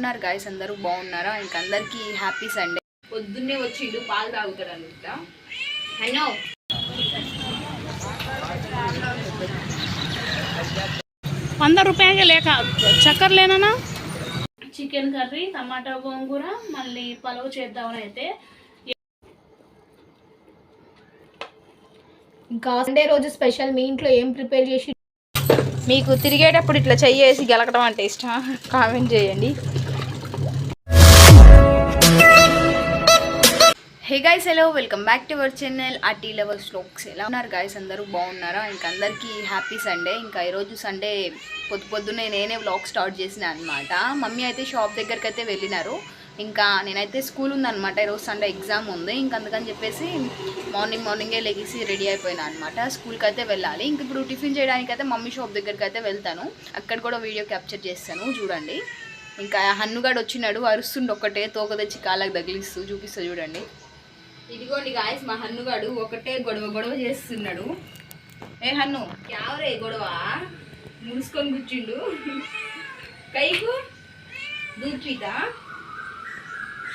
ఉన్నారు గాయస్ అందరూ బాగున్నారా? ఇంక అందరికీ హ్యాపీ సండే పొద్దున్నే వచ్చి ఇల్లు పాలు తాగుతారు అనుకుంటా. హలో వంద రూపాయలకే లేక చక్కెర లేనా చికెన్ కర్రీ టమాటా గోంగూర మళ్ళీ పలావ్ చేద్దామని అయితే. ఇంకా సండే రోజు స్పెషల్ మీ ఇంట్లో ఏం ప్రిపేర్ చేసి మీకు తిరిగేటప్పుడు ఇట్లా చెయ్యేసి గెలకడం అంటే ఇష్టం? కామెంట్ చేయండి. Hey guys hello welcome back to our channel RT lovers vlogs ఎలా ఉన్నారు గైస్ అందరూ బాగున్నారా? ఇంక అందరికీ హ్యాపీ సండే ఇంకా ఈరోజు సండే పొద్దు పొద్దున్నే నేనే వ్లాగ్ స్టార్ట్ చేసిన అనమాట మమ్మీ అయితే షాప్ దగ్గరికి అయితే వెళ్ళినారు. ఇంకా నేనైతే స్కూల్ ఉందన్నమాట. ఈరోజు సండే ఎగ్జామ్ ఉంది. ఇంక అందుకని చెప్పేసి మార్నింగ్ మార్నింగే లెగిసి రెడీ అయిపోయినా అనమాట స్కూల్కి అయితే వెళ్ళాలి. ఇంక ఇప్పుడు టిఫిన్ చేయడానికి అయితే మమ్మీ షాప్ దగ్గరికి అయితే వెళ్తాను. అక్కడ కూడా వీడియో క్యాప్చర్ చేస్తాను. చూడండి. ఇంకా హన్నుగాడు వచ్చినాడు. అరుస్తుండు ఒక్కటే. తోక తెచ్చి కాళ్ళకి తగిలిస్తూ చూపిస్తూ చూడండి. ఇదిగోండి గాయస్ మా హన్నుగాడు ఒకటే గొడవ గొడవ చేస్తున్నాడు. ఏ హన్ను? క్యావరే గొడవ? ముడుచుకొని కూర్చుండు. కైకు? దూచిత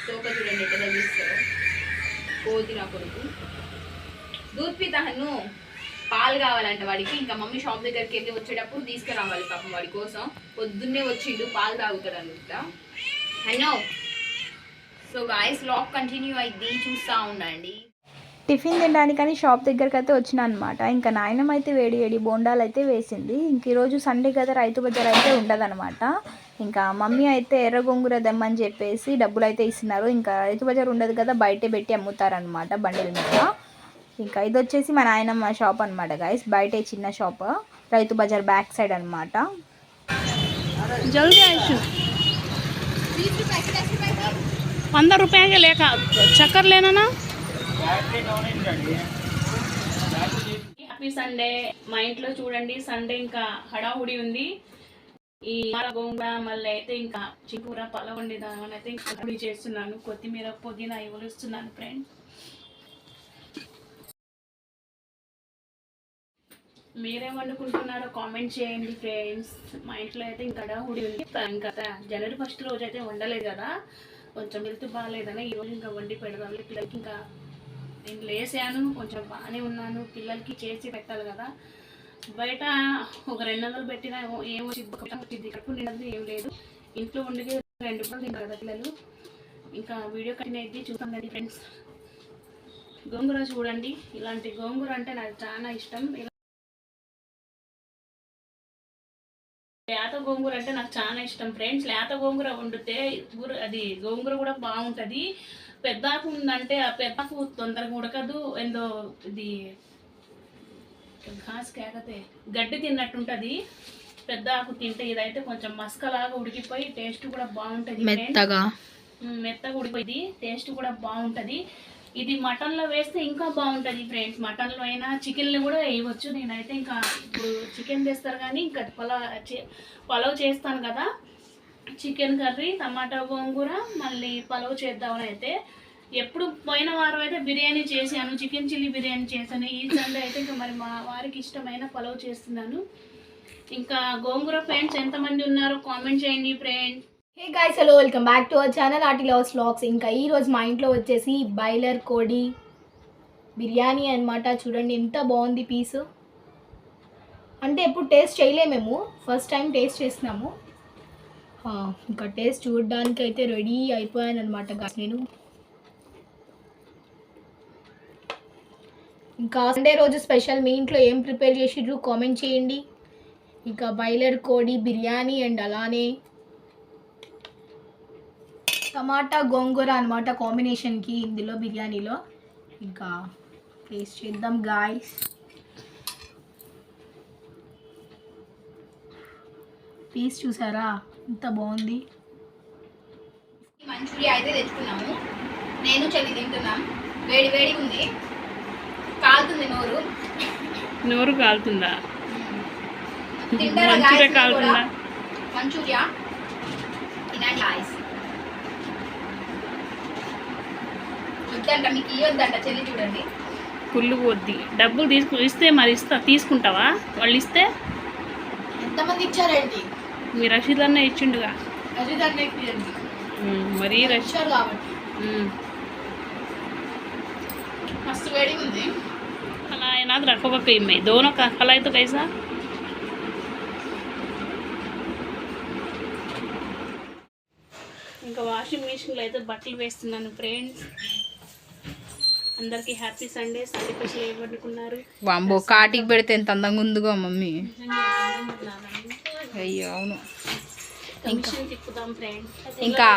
తోక చూడండి ఎక్కడ తగిలిస్తాడు కోతి నా కొడుకు. దూత్పిత హన్ను పాలు కావాలంట వాడికి. ఇంకా మమ్మీ షాప్ దగ్గరికి వెళ్ళి వచ్చేటప్పుడు తీసుకురావాలి పాపం వాడి కోసం. పొద్దున్నే వచ్చిండు పాలు తాగుతాడు అనుకుంటా. హన్నో సో గాయస్ లాక్ కంటిన్యూ అయింది చూస్తూ ఉండండి. టిఫిన్ తినడానికని షాప్ దగ్గరికి అయితే వచ్చిన అనమాట ఇంకా నాయనమ్మ అయితే వేడి వేడి బోండాలు అయితే వేసింది. ఇంక ఈరోజు సండే కదా రైతు బజార్ అయితే ఉండదన్నమాట. ఇంకా మమ్మీ అయితే ఎర్ర గొంగుర దమ్మని చెప్పేసి డబ్బులు అయితే ఇస్తున్నారు. ఇంకా రైతు బజార్ ఉండదు కదా బయటే పెట్టి అమ్ముతారనమాట బండిల మీద. ఇంకా ఇది వచ్చేసి మా నాయనమ్మ షాప్ అనమాట గాయస్ బయటే చిన్న shop. Rythu Bazar back side అనమాట జల్దీ వంద రూపాయలకే లేక చక్కెర లేనా హ్యాపీ సండే. మా ఇంట్లో చూడండి సండే ఇంకా హడావుడి ఉంది. ఈ గోంగూర మళ్ళీ అయితే ఇంకా చికూర పల వండిదామని అయితే ఇంకా పొడి చేస్తున్నాను. కొత్తిమీర పుదీనా ఇవ్వలుస్తున్నాను ఫ్రెండ్స్ మీరేం వండుకుంటున్నారో కామెంట్ చేయండి ఫ్రెండ్స్ మా ఇంట్లో అయితే ఇంకా హడావుడి ఉంది. ఇంకా జనవరి ఫస్ట్ రోజు అయితే వండలేదు కదా. కొంచెం హెల్త్ బాగాలేదని ఈరోజు ఇంకా వండి పెడదాం. పిల్లలకి ఇంకా నేను లేసాను కొంచెం బాగానే ఉన్నాను. పిల్లలకి చేసి పెట్టాలి కదా. బయట ఒక రెండు వందలు పెట్టినా ఏం వచ్చింది కడుపు నిండదు ఏం లేదు. ఇంట్లో ఉండి రెండు రూపాయలు తింటారు కదా పిల్లలు. ఇంకా వీడియో కట్టిన అయితే చూస్తాం కదా ఫ్రెండ్స్ గోంగూర చూడండి. ఇలాంటి గోంగూర అంటే నాకు చాలా ఇష్టం. లేత గోంగూర అంటే నాకు చాలా ఇష్టం. ఫ్రెండ్స్ లేత గోంగూర వండితే అది గోంగూర కూడా బాగుంటుంది. పెద్దాకు ఉందంటే ఆ పెద్దాకు తొందరగా ఉడకదు. ఏందో ఇది ఘాస్ కేకతే గడ్డి తిన్నట్టు ఉంటుంది పెద్ద ఆకు తింటే ఇదైతే కొంచెం మస్కలాగా ఉడికిపోయి టేస్ట్ కూడా బాగుంటుంది. మెత్తగా. మెత్తగా ఉడిపోయింది టేస్ట్ కూడా బాగుంటుంది. ఇది మటన్లో వేస్తే ఇంకా బాగుంటుంది ఫ్రెండ్స్ మటన్లో అయినా చికెన్లో కూడా వేయవచ్చు. నేనైతే ఇంకా ఇప్పుడు చికెన్ తెస్తారు కానీ ఇంకా పలావ్ చే- పలావ్ చేస్తాను కదా. చికెన్ కర్రీ టమాటా గోంగూర మళ్ళీ పలావ్ చేద్దామని అయితే. ఎప్పుడు పోయిన వారం అయితే బిర్యానీ చేశాను. చికెన్ చిల్లీ బిర్యానీ చేశాను. ఈ సండే అయితే ఇంకా మరి మా వారికి ఇష్టమైన పలావ్ చేస్తున్నాను. ఇంకా గోంగూర ఫ్రెండ్స్ ఎంతమంది ఉన్నారో కామెంట్ చేయండి friends hey guys hello welcome back to our channel RT lovers vlogs ఇంకా ఈరోజు మా ఇంట్లో వచ్చేసి బాయిలర్ కోడి బిర్యానీ అన్నమాట. చూడండి ఎంత బాగుంది పీసు. అంటే ఎప్పుడు టేస్ట్ చేయలేమేమో ఫస్ట్ టైం టేస్ట్ చేసినాము. ఇంకా టేస్ట్ చూడడానికి అయితే రెడీ అయిపోయాను అనమాట నేను. ఇంకా సండే రోజు స్పెషల్ మీ ఇంట్లో ఏం ప్రిపేర్ చేసిర్రు? కామెంట్ చేయండి. ఇంకా బాయిలర్ కోడి బిర్యానీ అండ్ అలానే టమాటా గోంగూర అనమాట కాంబినేషన్కి ఇందులో బిర్యానీలో. ఇంకా టేస్ట్ చేద్దాం గాయస్ పీస్ చూసారా? ఎంత బాగుంది. మంచూరియా అయితే తెచ్చుకున్నాము. నేను చెల్లి తింటున్నాం. వేడి వేడి ఉంది. కాలుతుంది నోరు. నోరు కాలుతుందా? తింటారా మంచూరియా కాలుతుందా? కూడా? మంచూరియా? తినండి గాయస్ వద్దంట మీకు ఇవ్వద్దంట చెల్లి చూడండి. కుళ్ళు వద్ది డబ్బులు తీసుకు ఇస్తే మరి ఇస్తా తీసుకుంటావా? వాళ్ళు ఇస్తే? ఎంతమంది ఇచ్చారండి మీ రషీద్ అన్న ఇచ్చిండుగా. రషీద్ అన్న ఇచ్చిండు మరీ రషీద్. కాబట్టి. వేడి ఉంది. అలా అయినా రక్క పక్క ఇమ్మాయి దోనో కలాయితో కైసా ఇంకా వాషింగ్ మిషన్లో అయితే బట్టలు వేస్తున్నాను ఫ్రెండ్స్. అందరికీ హ్యాపీ సండే సండే స్పెషల్ ఏం వండుకున్నారు? వాంబో కాటికి పెడితే ఎంత అందంగా ఉందిగో మమ్మీ. అయ్యో అవును. ఫ్రెండ్స్. ఇంకా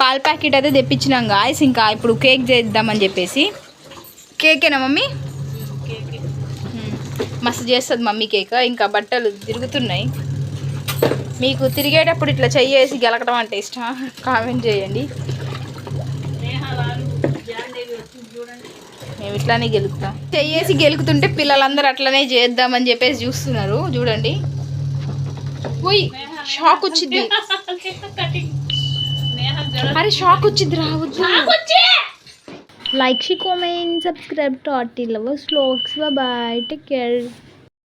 పాల ప్యాకెట్ అయితే తెప్పించినాం గాయస్. ఇంకా ఇప్పుడు కేక్ చేద్దామని చెప్పేసి. కేకేనా మమ్మీ. మస్తు చేస్తుంది మమ్మీ కేక్. ఇంకా బట్టలు తిరుగుతున్నాయి. మీకు తిరిగేటప్పుడు ఇట్లా చెయ్యేసి గెలకడం అంటే ఇష్టం. కామెంట్ చేయండి. మేము ఇట్లానే గెలుకుతాం చెయ్యేసి గెలుకుతుంటే పిల్లలందరూ అట్లనే చేద్దామని చెప్పేసి చూస్తున్నారు. చూడండి. ఉయ్ షాక్ వచ్చింది. అరే షాక్ వచ్చింది రావద్దు like share comment, subscribe to RT Lovers Vlogs. Bye bye.